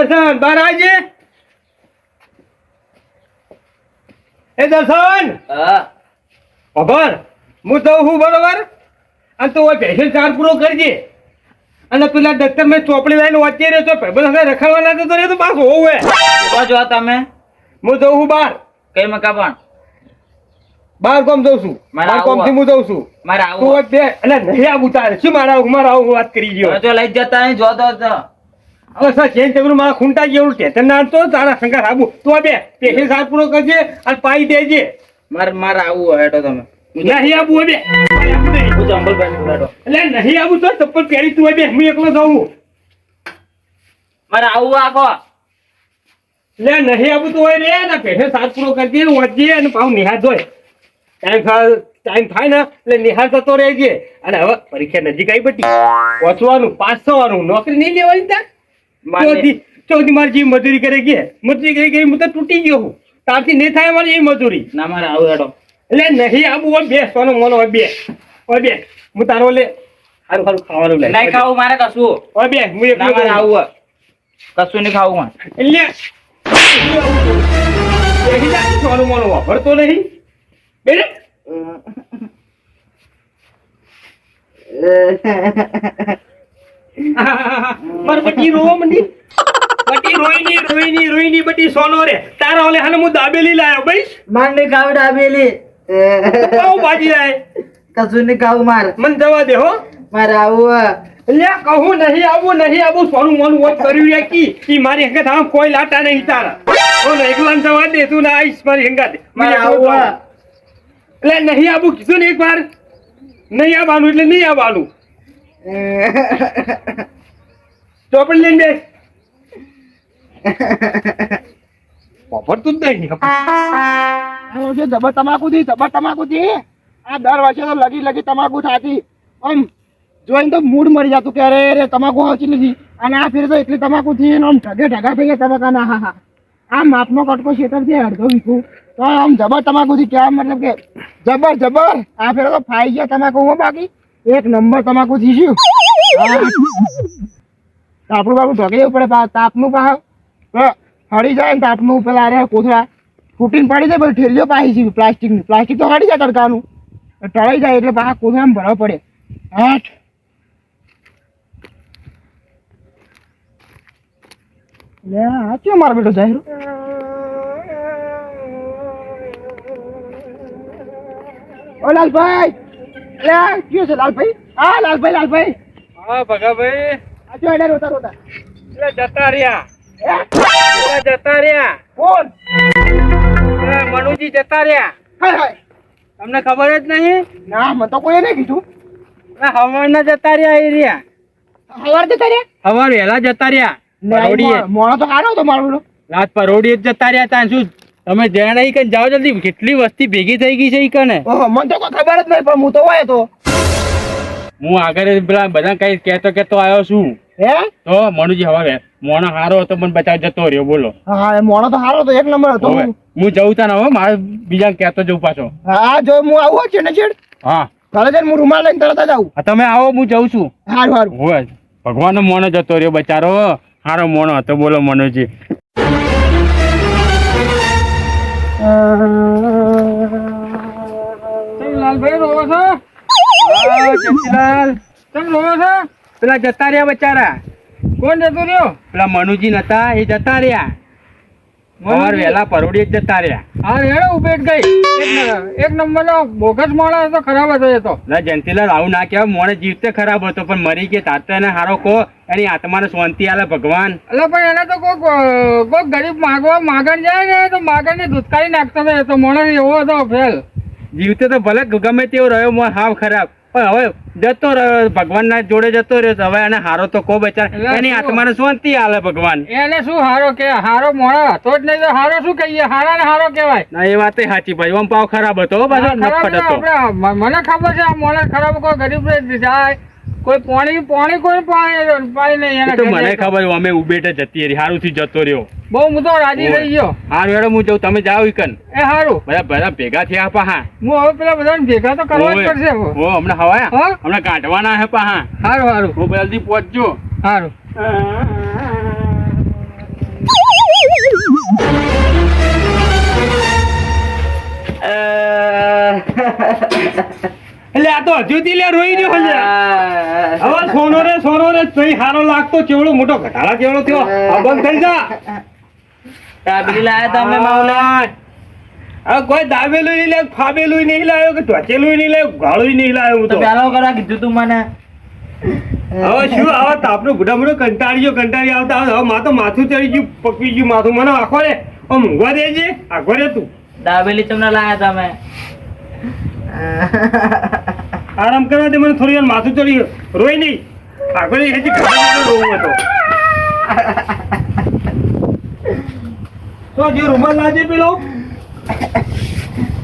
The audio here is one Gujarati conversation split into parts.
દર્શન બહાર આવજે. એ દર્શન? હા. ખબર હું તો હું બરોબર? અને તું પેશન ચાર પૂરો કરજે. અને પેલા દત્તર મેં ચોપડી લઈને વાંચી રહ્યો છો પેપર સાથે રખાડવાના તો તો પાછો હોવે તો જો તમે? હું જઉં છું બાર કઈ મકા પણ? બાર કોમ જઉં છું. મારા કોમથી હું જઉં છું. મારે તું આવું તું બે એટલે નહીં આવું તારે. શું મારા મારા આવું વાત કરી ગયો? જો લઈ જતા નહીં જો તો હવે સર ચકરું મારા ખૂંટા જેવું ટેન્શન ના તો તારા શંકર આવું તું આ બે પેશન્ટ ચાર પૂરો કરજે અને પાઈ દેજે. મારે મારે આવું હોય તમે. નહીં આવું. એટલે નહીં આવું તો ચપ્પલ પહેરી તું હું એકલો જાઉં. મારે આવું આખો. લે નહીં આવું તો હોય રે ને પેઠે સાત પૂરો કરજે વાંચજે અને પાઉં નિહાળ ધોય ટાઈમ થાય ટાઈમ થાય ને એટલે નિહાળ થતો રહેજે. અને હવે પરીક્ષા નજીક આવી બધી વાંચવાનું પાસ થવાનું. નોકરી નહીં લેવાની ત્યાં? ચોથી મારી જે મજૂરી કરે કે મજૂરી કરી કરી હું તો તૂટી ગયો હું તારથી નહીં થાય મારી એ મજૂરી ના મારે આવું એટલે નહીં આવું હોય બે સોનો મોનો હોય બે હોય બે હું તારો લે સારું સારું ખાવાનું લે નહીં ખાવું મારે કશું હોય બે હું એક મારે આવું હોય કશું નહીં ખાવું મારે એટલે સોનું મોનું વાપરતો નહીં બેને મારે બટી રો મંડી. બટી રોઈની રોઈની રોઈની બટી સોનો રે. તારા ઓલે હને હું દાબેલી લાયો ભાઈ માંડે ખાવું ડાબેલી પાઉં ભાજી લાય. કશું નહીં ખાવું માર. મન જવા દે હો. મારે આવું લે લ્યા કહું નહીં આવું નહીં આવું સોનું મોનું વાત કર્યું રે કી. ઈ મારી હંગત આમ કોઈ લાટા નહીં તારા. ઓ એકલાન જવા દે તું ના આઈશ મારી હંગત. મારે આવું હે. એટલે નહીં આવું કીધું ને એકવાર. નહીં આવવાનું એટલે નહીં આવવાનું. ચોપડી લઈને બેસ વાપરતું જ નહીં જબર તમાકુથી જબર તમાકુથી આ દર વર્ષે તો લગી લગી તમાકુ થાતી. આમ જોઈને તો મૂડ મરી જતું કે અરે અરે તમાકુ આવતી નથી. અને આ ફેર તો એટલી તમાકુ થી આમ ઢગે ઢગા થઈ ગયા તમાકાના હા હા. આ માપનો કટકો શેતર છે અડધો વીખું તો આમ જબર તમાકુ થી કહેવા મતલબ કે જબર જબર. આ ફેર તો ફાઈ ગયા તમાકુ હો બાકી. એક નંબર તમાકુ જીશું તાપડું ઢોકી ઢગે જવું પડે તાપનું પા હળી જાય ને તાપનું પેલા અરે કોથળા. ફૂટીને પડી જાય પછી ઠેલીઓ પાછી છે પ્લાસ્ટિકની. પ્લાસ્ટિક તો હળી જાય તડકાનું. ટળાઈ જાય એટલે પાછા કોથળામાં ભરવા પડે. આઠ લે, આ જાય ઓ લાલભાઈ! લે કયો છે લાલભાઈ? હા લાલભાઈ લાલભાઈ. હા ભગાભાઈ. આ રોતા રોતા. એટલે જતા રહ્યા. એટલે જતા રહ્યા. કોણ? મનુજી જતા રહ્યા. હાય હાય. તમને ખબર જ નહીં? ના મને તો કોઈ નહીં કીધું. હવારના જતા રહ્યા એ રહ્યા. સવાર જતા રહ્યા? હવાર વહેલા જતા રહ્યા. મોડો તો કાઢો તો મારો રાત પરોડી જ જતા રહ્યા ત્યાં શું તમે જણા ઈ કન જાઓ જલ્દી. કેટલી વસ્તી ભેગી થઈ ગઈ છે ઈ કને? ઓહો મને તો કોઈ ખબર જ નહીં પણ હું તો હોય તો. હું આગળ પેલા બધા કઈ કહેતો કહેતો આવ્યો છું. હે? તો મનુજી હવે મોણો હારો હતો પણ બચાવ જતો રહ્યો બોલો. હા મોણો તો હારો હતો એક નંબર હતો. હું જઉં તા હવે મારે બીજા કહેતો જઉં પાછો. હા જો હું આવું છે ને છેડ. હા. જ હું રૂમાલ લઈને તરત જ આવું. તમે આવો હું જઉં છું. હારું હારું. હોય ભગવાનનો મોણો જતો રહ્યો બચારો. હારો મોણો હતો બોલો મનોજી. લાલભાઈ રોવો છો? જયંતિલાલ. કેમ રોવો છો? પેલા જતા રહ્યા બચારા. કોણ જતું રહ્યો? પેલા મનુજી નતા એ જતા રહ્યા. સવાર વહેલા પરોડી જ જતા રહ્યા. હા રેડો ઉપેટ ગઈ. એક નંબર નો બોગસ માણસ હતો ખરાબ હતો એ તો. ના જયંતિલાલ આવું ના કહેવાય. મોણે જીવતે ખરાબ હતો પણ મરી કે તાતે ને હારો કહો. એની આત્માને શાંતિ આલે ભગવાન. એટલે પણ એને તો કોક કોક ગરીબ માગવા માગણ જાય ને તો માગણ ને ધુતકારી નાખતો હતો એ તો માણસ એવો હતો ફેલ. જીવતે તો ભલે ગમે તેવો રહ્યો મોણ હાવ ખરાબ. પણ હવે જતો રહ્યો ભગવાનના જોડે જતો રહ્યો હવે એને હારો તો કો બચાર એની? આત્માને શાંતિ આલે ભગવાન. એને શું હારો કે હારો મોણો હતો જ નહીં તો હારો શું કહીએ? હારા ને હારો કહેવાય. ના એ વાત સાચી ભાઈ. ઓમ પાવ ખરાબ હતો પાછો નફટ હતો. મને ખબર છે આ મોડા ખરાબ કોઈ ગરીબ જાય. કોઈ પાણી પાણી કોઈ પાણી પાણી નહીં મને. ખબર અમે ઉબેટે જતી રહી હારું થી જતો રહ્યો. બહુ હું તો રાજી રહી ગયો. હારું હેડો હું જઉં. તમે જાઓ ઈકન. એ હારું. બધા બધા ભેગા થયા પાહા હું. હવે પેલા બધાને ભેગા તો કરવા જ પડશે ઓ હમણાં હવાયા? હમણાં કાઢવાના હે. પાહા હારું હારું. હું જલ્દી પહોંચજો. હારું. એટલે આ તો હજુ થી લે રોઈ ગયો હવે સોનો રે સોનો રે તઈ હારો લાગતો કેવડો મોટો ઘટાડા કેવડો થયો. બંધ થઈ જા. દાબેલી લાયા તમે હવે કોઈ દાબેલું નહીં લે ફાબેલું નહીં લાયો કે ટોચેલું નહીં લાયો ગાળું નહીં લાયો હું તો પેલો કરા કીધું તું મને. હવે શું આવા તાપનો બુઢા બુઢો કંટાળ્યો કંટાળી આવતા આવે. હવે માથું માથું ચડી ગયું પકવી ગયું માથું. મને આખો રે ઓ ઊંઘવા દેજે આખો રે તું. દાબેલી તમને લાયા તમે આરામ કરવા દે મને થોડી વાર માથું ચડી. રોય નહીં. આખો રે હજી ખબર નહીં રોવું હતો તો જે રૂમાલ લાજે પેલો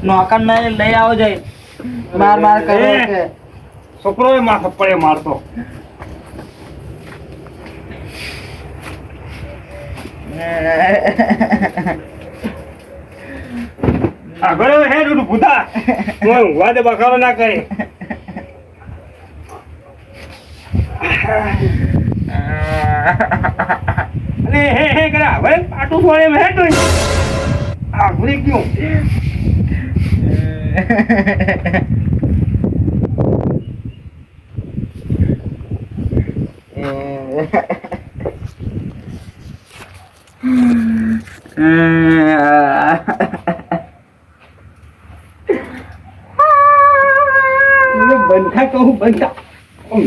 નોકર ને લઈ આવો જઈ. માર માર કરે. છોકરો એ માથે પડે મારતો. આગળ હે હેડ ભૂતા હું વાદે દે બખાડો ના કરે. અરે હે હવે પાટું છોડે એમ હેડ નહીં આગળી ગયું બંધા કહું બંધા ઓમ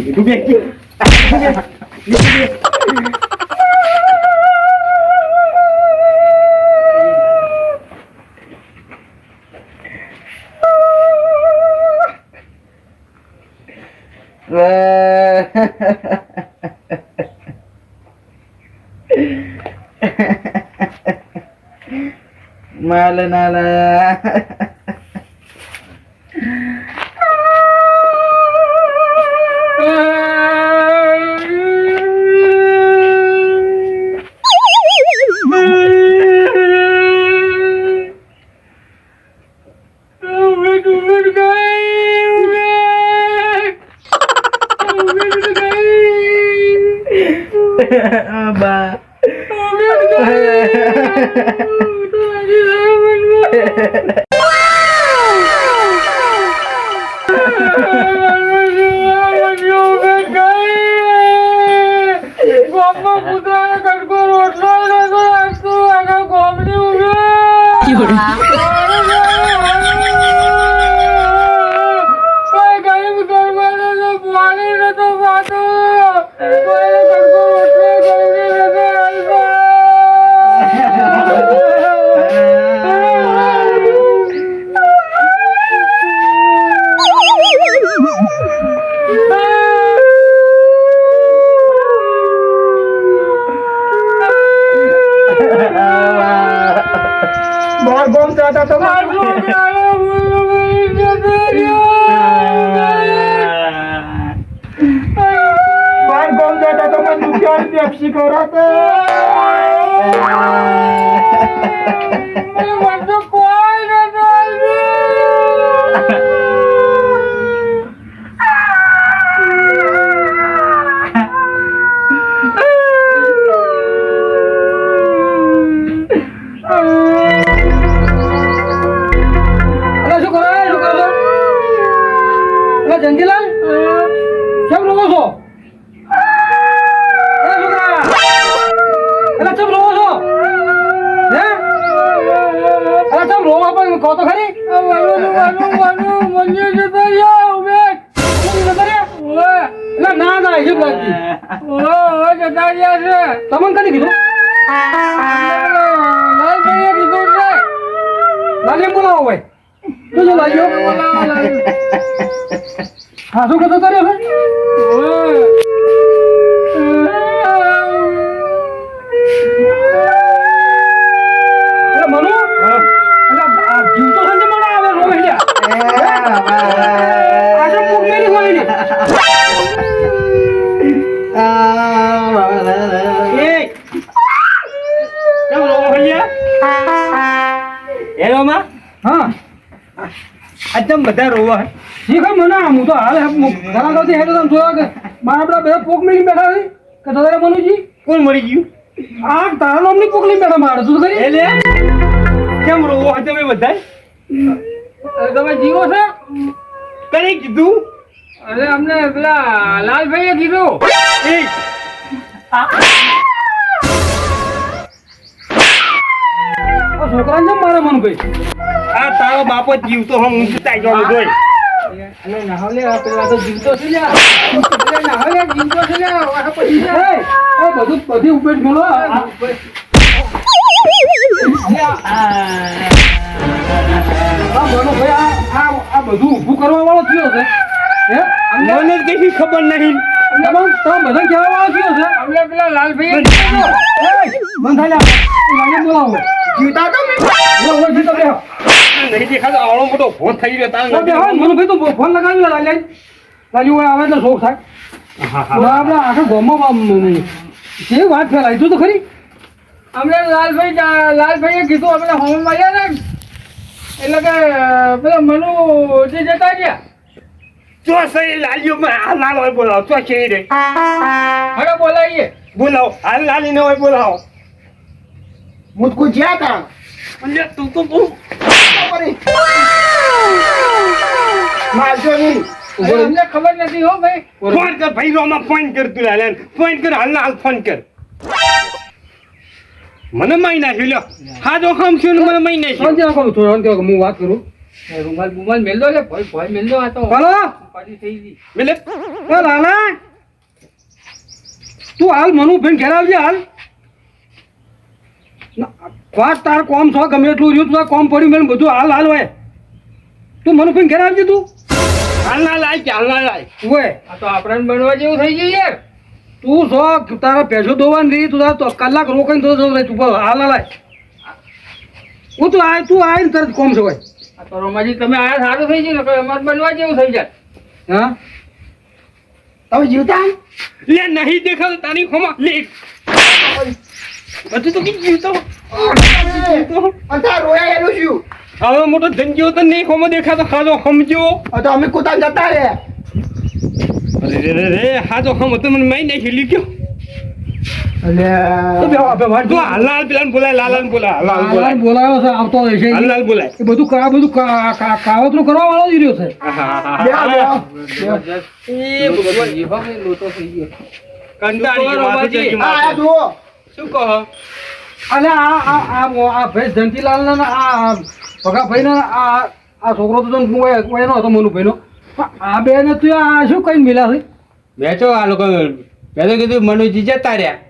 有人。Espérate. અલા ના ઓ એ જ છે. તમને કદી કીધું? લાલિયા બોલાવો ભાઈ? શું છે લાલિયો હા શું કહેતો તારે હવે? આ ચમ બધા રોવા. શી ખબર મને આમ તો હાલ ઘણા ગાવથી હેડો તમે જોયા કે મારા આપણા બધા પોક મેળી બેઠા છે? કે તારે મનુજી? કોણ મરી ગયું? આ તારા નામની પોક લઈને બેઠા મારે શું કરી? એટલે? કેમ રોવો તમે બધા? તમે જીવો છો? કઈ કીધું? અરે અમને પેલા લાલભાઈએ કીધું. એ. છોકરાને કેમ મન ભાઈ આ તારો બાપો જીવતો હમ ઊંઘતા ગયો જોઈ. અને નાહલે આ પેલા તો જીવતો છે લ્યા. અરે નાહલે જીવતો છે લ્યા આ પછી એ બધું બધી ઉપર મેલો. આ- બધું ઊભું કરવા વાળો થયો છે. હે? મને જ કઈ ખબર નહીં. બધા કહેવા વાળો છે અમને પેલા લાલભાઈ બંધ થઈ બોલાવો. જીવતા તો મેં જીતો નહીં દેખાતો આવડો મોટો ફોન થઈ ગયો તારે તો બેહો ભાઈ તો ફોન લગાવી લે લાલી લાલી આવે એટલે શોખ થાય. આપણે આખા ગામમાં જે વાત ફેલાઈ તું તો ખરી. અમને લાલભાઈ લાલભાઈએ કીધું અમે હોમ મળ્યા ને. એટલે કે પેલા મનુ જે જતા ગયા. ચો સહી લાલ્યો માં આ લાલ હોય બોલાવો ચો છે રે હવે બોલાવીએ. બોલાવો હાલ લાલી ને હોય બોલાવો મુજકો જ્યાં તા. અલ્યા તું તો બહુ મારજો નહીં. અમને ખબર નથી હો ભાઈ. ફોન કર ભાઈ રોમાં ફોન કર તું લાલ ફોન કર હાલ હાલ ફોન કર. મને માઈ નાખ્યો લ્યો. હા જો હમ છું ને મને માઈ નાખ્યો. થોડો હું વાત કરું. રૂમાલ બુમાલ મેલ દો લે ભાઈ ભાઈ મેલ દો આ તો. મેલે લાલા તું હાલ મનુ બેન ઘેર આવજે હાલ. ના, વાત તાર કોમ છો ગમે એટલું રહ્યું તું કોમ પડ્યું મેં બધું હાલ હાલ હોય. તું મનુ બેન ઘેર આવજે તું. હાલ ના લાય ચાલ ના લાય ઓય. આ તો આપણે બનવા જેવું થઈ ગયું યાર. તું છો તારા પેસો ધોવાની રહી તું તારા તો કલાક રોકાઈને તો તું હાલ હાલ આય. હું તું આય તું આય ને તરત કોમ છો ભાઈ આ તો રોમાજી તમે આયા સારું થઈ ગયું ને અમારે બનવા જેવું થઈ જાય હા? તમે જીવતા? લે નહીં દેખાતો તારી ખોમાં. લે. બધું તો કઈ જીવતો. અત્યારે રોયા એનું શું? હવે મોટો ધંધ્યો તો નહીં ખોમાં દેખાતો. હાજો સમજો. તો અમે કુતા જતા રે અરે રે રે હા તો હમ તો મને માઈ નાખ્યો લીક્યો જંતીલાલ ને આ આ ભગાભાઈ ને આ આ છોકરો તો એનો હતો મનુભાઈ નો આ બે ને તું આ શું કઈ મિલા છે? તો આ લોકો મેં તો કીધું મનુજી જતા રહ્યા.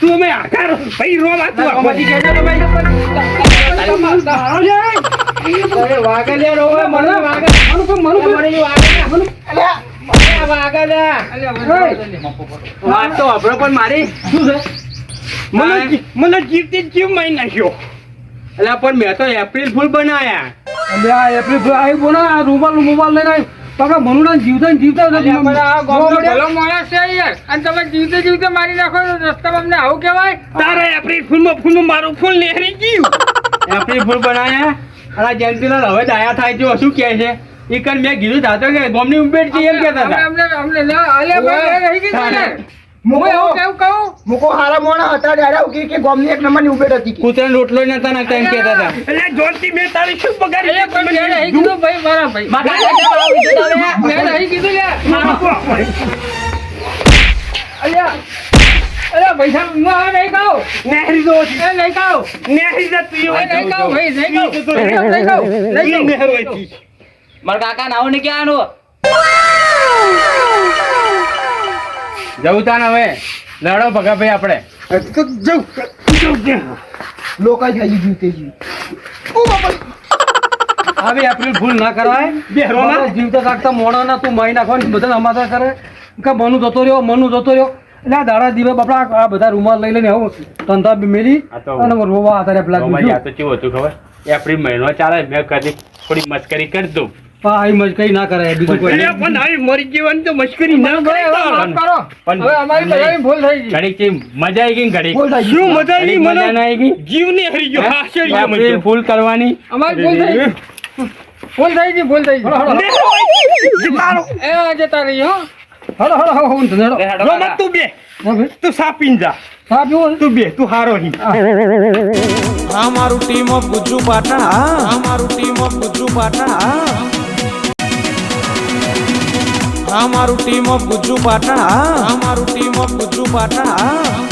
તું અમે- આકાર ભાઈ રોવા વાગલ્યા રોવે મને વાગે. મનુ પણ મનુ પણ- અલ્યા વાગલ્યા વાત તો અભરો પણ મારી. શું છે? મને મને જીવતી જીવ મારી નાખ્યો. એટલે પણ મેં તો એપ્રિલ ફૂલ બનાયા. અલે આ એપ્રિલ ફૂલ આવી બોલો આ રૂમાલ મોબાઈલ લઈને આવી તમે મનુડા જીવતા જીવતા ભલો માણસ છે યાર. અને તમે જીવતે જીવતે મારી નાખો રસ્તામાં અમને આવું કહેવાય? તારા એપ્રિલ ફૂલમાં ફૂલમાં મારું ફૂલ નેહરી ગયું. એપ્રિલ ફૂલ બનાયા? અને જયંતિલાલ હવે ડાયા થાય છે શું કહે છે? ઈ કન મેં કીધું જાતો કે ગોમની ઉભેટ છે એમ કહેતા હતા. અમને અમને ભાઈ રહી હું મૂકો. એવું કેવું કહું? મુકો હારા મોણા હતા ત્યારે આવું કે ગામની એક નંબરની ઉભેટ હતી. કૂતરાને રોટલો નતા નાખતા એમ કહેતા હતા. એટલે જોરથી મેં તારી શું બગાડી અલ્યા પણ મેં રહી કીધું ભાઈ મારા ભાઈ. મેં રહી કીધું યાર અલ્યા અલ્યા પૈસા હું હવે નહીં ખાઉં નેહરી દો એ નહીં ખાઉં નેહરી જા તું એ નહીં ખાઉં ભાઈ નહીં હોય મારા કાકા નાવ ને ક્યાં આનું જવું તાન હવે. લડો ભગાભાઈ આપણે. તો જઉં ત્યાં. લોકો જ હજી જીવતે જીવ આવી એપ્રિલ ફૂલ ના. કરાય બેરોના જીવતા કાઢતા મોડા ના તું માઈ નાખવાની બધા અમાતા કરે. કે મનુ જતો રહ્યો મનુ જતો રહ્યો. એટલે આ દાડા દીવે બાપડા આ- બધા રૂમાલ લઈ લઈને આવું. ધંધા બી મેલી અને રોવા આધારે પેલા તો કેવું હતું ખબર? એપ્રિલ મહિનો ચાલે મેં કદી થોડી મસ્કરી કરી દઉં. આ મજ ના કરાય બીજું કોઈ પણ આવી મરી જીવન તો મશ્કરી ના કરાય પણ હવે અમારી બધાની ભૂલ થઈ ગઈ. ઘડી મજા આવી ગઈ ને શું મજા આવી ઘડીક મજા ના આવી ગઈ. જીવ ને હરી ગયો હા? શેરી ગયો એપ્રિલ મને ફૂલ કરવાની. અમારી ભૂલ થઈ ગઈ. ભૂલ થઈ ગઈ ભૂલ થઈ ગઈ. હળો હળો એ જતા રહી હો. હળો હળો હળો હું તને હળો એ હેડો જો મત તું બે. તું સાપીને જા. હા તું બે તું હારો હી. આ મારું ટીમ ઓફ ગુજ્જુ પાટણ આ મારું ટીમ ઓફ ગુજ્જુ પાટણ આ મારું ટીમ ઓફ ગુજ્જુ પાટણ. આ મારું ટીમ ઓફ ગુજ્જુ પાટણ. આ